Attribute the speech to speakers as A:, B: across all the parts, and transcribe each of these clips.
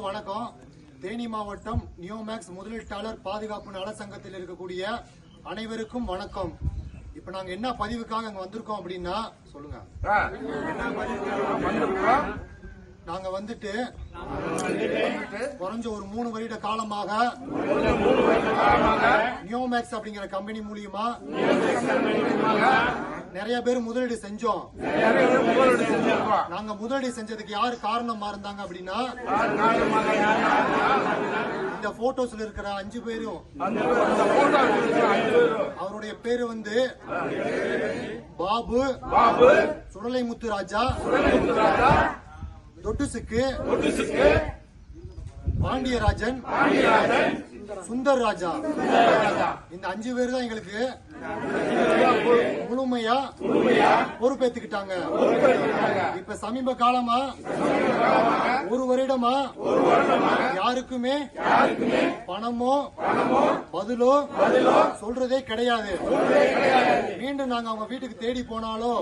A: எல்லாருக்கும் வணக்கம். தேனி மாவட்டம் நியோமேக்ஸ் முதலீட்டாளர் பாதுகாப்பு நல சங்கத்தில் இருக்கக்கூடிய அனைவருக்கும் வணக்கம். இப்ப நாங்க என்ன பதிவுக்காக அங்க வந்திருக்கோம் அப்படின்னா சொல்லுங்க. நாங்க வந்துட்டு குறைஞ்ச ஒரு மூணு வருட காலமாக நியோமேக்ஸ் அப்படிங்கிற கம்பெனி மூலியமா நிறைய பேர் முதலீடு செஞ்சோம். நாங்க முதலீடு செஞ்சதுக்கு யாரு காரணமா இருந்தாங்க அப்படின்னா இந்த போட்டோஸ்ல இருக்கிற அஞ்சு பேரும். அவருடைய பேரு வந்து பாபு. சுடலை முத்துராஜா தொட்டுசுக்கு. பாண்டியராஜன். சுந்தர் ராஜா இந்த அஞ்சு பேர் தான் எங்களுக்கு முழுமையா பொறுப்பேத்துக்கிட்டாங்க. இப்ப சமீப காலமா ஒரு வருடமா யாருக்குமே பணமோ பதிலோ சொல்றதே கிடையாது. மீண்டும் நாங்க அவங்க வீட்டுக்கு தேடி போனாலோ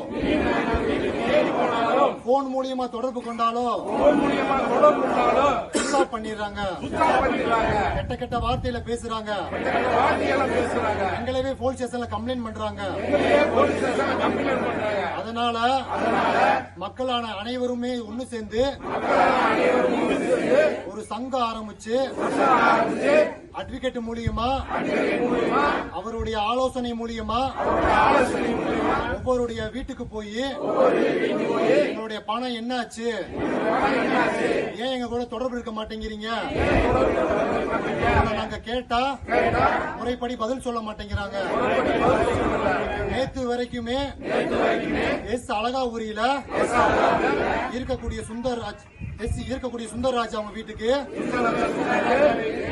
A: போன் மூலியமா தொடர்பு கொண்டாலோ ஸ்டாப் பண்ணிடுறாங்க. கெட்ட கெட்ட வார்த்தையில பேசுறாங்க. எங்களவே போலீஸ் ஸ்டேஷன்ல கம்ப்ளைண்ட் பண்றாங்க. அதனால மக்களான அனைவருமே ஒண்ணு சேர்ந்து ஒரு சங்கம் ஆரம்பிச்சு அட்வொகேட் மூலியமா அவருடைய ஆலோசனை மூலியமா ஒவ்வொருடைய வீட்டுக்கு போய் எங்களுடைய பணம் என்னாச்சு? ஏன் எங்க கூட தொடர்பு இருக்க மாட்டேங்கிறீங்க? நாங்க கேட்டா முறைப்படி பதில் சொல்ல மாட்டேங்கிறாங்க. நேத்து வரைக்குமே எஸ் அழகாபுரியில இருக்கக்கூடிய சுந்தர் எஸ் இருக்கக்கூடிய சுந்தர்ராஜ் அவங்க வீட்டுக்கு.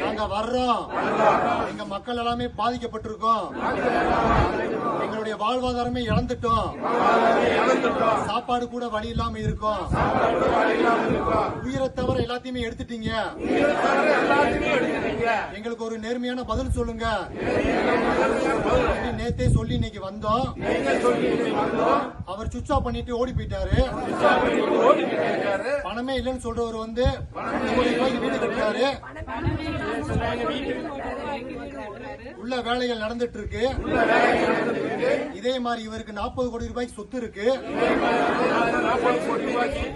A: நாங்க வர்றோம். எங்க மக்கள் எல்லாமே பாதிக்கப்பட்டிருக்கோம். எங்களுடைய வாழ்வாதாரமே இழந்துட்டோம். சாப்பாடு கூட வழி இல்லாம இருக்கோம். உயிரை தவிர எல்லாத்தையுமே எடுத்துட்டீங்க. எங்களுக்கு ஒரு நேர்மையான பதில் சொல்லுங்க. நேத்தே சொல்லி இன்னைக்கு வந்தோம். அவர் சுவிட்ச் ஆஃப் பண்ணிட்டு ஓடி போயிட்டாரு. பணமே இல்லைன்னு சொல்றவர் வந்து கோடி ரூபாய்க்கு வீடு கட்டுறாரு. உள்ள வேலைகள் நடந்துட்டு இருக்கு இதே மாதிரி இவருக்கு நாற்பது கோடி ரூபாய்க்கு சொத்து இருக்கு.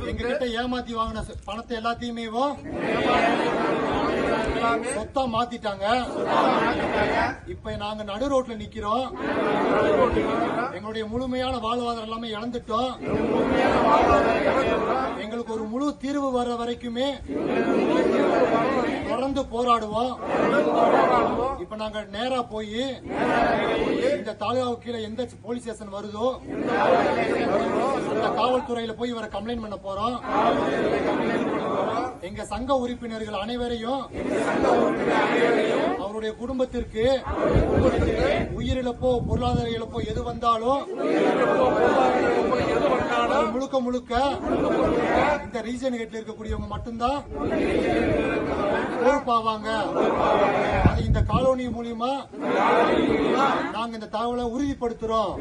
A: எங்க கிட்ட ஏமாத்தி வாங்கின சொ- பணத்தை எல்லாத்தையுமே சொத்தா மாத்திட்டாங்க. இப்ப நாங்க நடு ரோட்ல நிக்கிறோம். எங்களுடைய முழுமையான வாழ்வாதாரம் எல்லாமே இழந்துட்டோம். எங்களுக்கு ஒரு முழு தீர்வு வர்ற வரைக்குமே தொடர்ந்து போராடுவோம். இப்ப நாங்க நேரா போய் இந்த தாலுகாவுக்கு கீழே எந்த போலீஸ் ஸ்டேஷன் வருதோ அந்த காவல்துறையில போய் இவரை கம்ப்ளைண்ட் பண்ண போறோம். எங்க சங்க உறுப்பினர்கள் அனைவரையும் அவருடைய குடும்பத்திற்கு உயிரிழப்போ பொருளாதார இழப்போ எது வந்தாலும் முழுக்க முழுக்க இந்த ரீஜன் ஹெட்ல இருக்கக்கூடியவங்க மட்டும்தான் பொறுப்பாவாங்க காலோனி மூலியமா நாங்க இந்த தகவலை உறுதிப்படுத்துறோம்.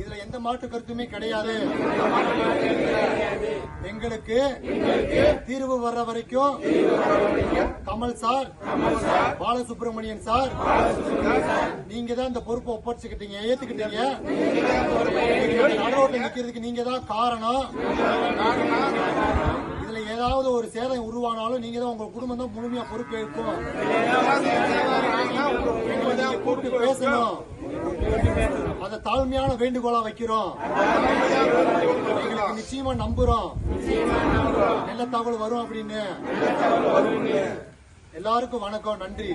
A: இதுல எந்த மாற்று கருத்துமே கிடையாது. எங்களுக்கு தீர்வு வர்ற வரைக்கும் கமல் சார் பாலசுப்ரமணியன் சார் நீங்க தான் இந்த பொறுப்பை ஒப்படைச்சுக்கிட்டீங்க ஏத்துக்கிட்டீங்க. நடுரோட்டில் நிக்கிறதுக்கு நீங்க தான் காரணம். இதுல ஏதாவது ஒரு சேதம் உருவானாலும் நீங்க தான் உங்க குடும்பம் தான் முழுமையா பொறுப்பேற்கும். கூப்பிட்டு பேசணும். அந்த தாழ்மையான வேண்டுகோளா வைக்கிறோம். எங்களுக்கு நிச்சயமா நம்புறோம். நல்ல தகவல் வரும் அப்படின்னு. எல்லாருக்கும் வணக்கம் நன்றி.